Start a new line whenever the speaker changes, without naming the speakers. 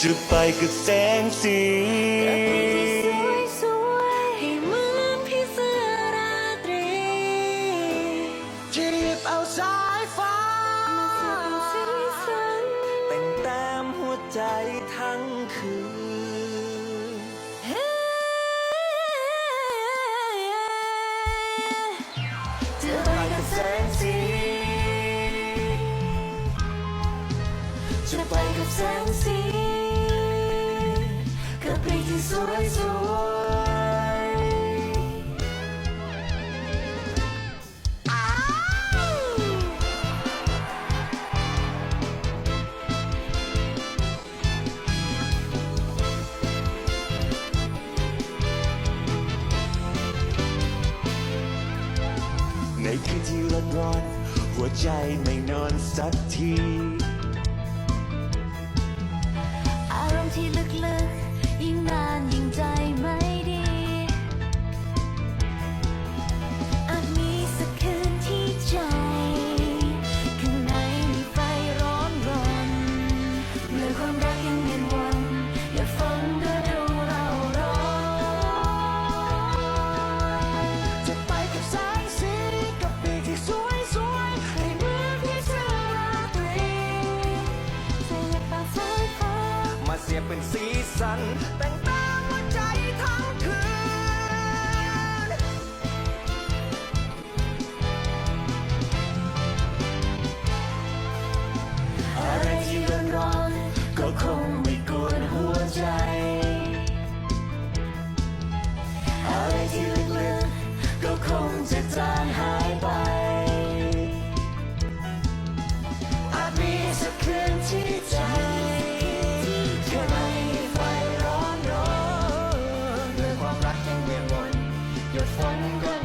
จะไปกับแสงสี
สวยๆให้เหมือนพี่เสื้อราตรี
จีบเอาสายฟ้าแต่งแต้มหัวใจทั้งคืน จะไปกับแสงสี
จะไปกับแสงสี กับเพลงที่สวยสวยอ้าว
ในคืนที่ร้อนร้อนหัวใจไม่นอนสักที
เป็นสีสันแต่ง รักยังเวียนวนหยดฝนก็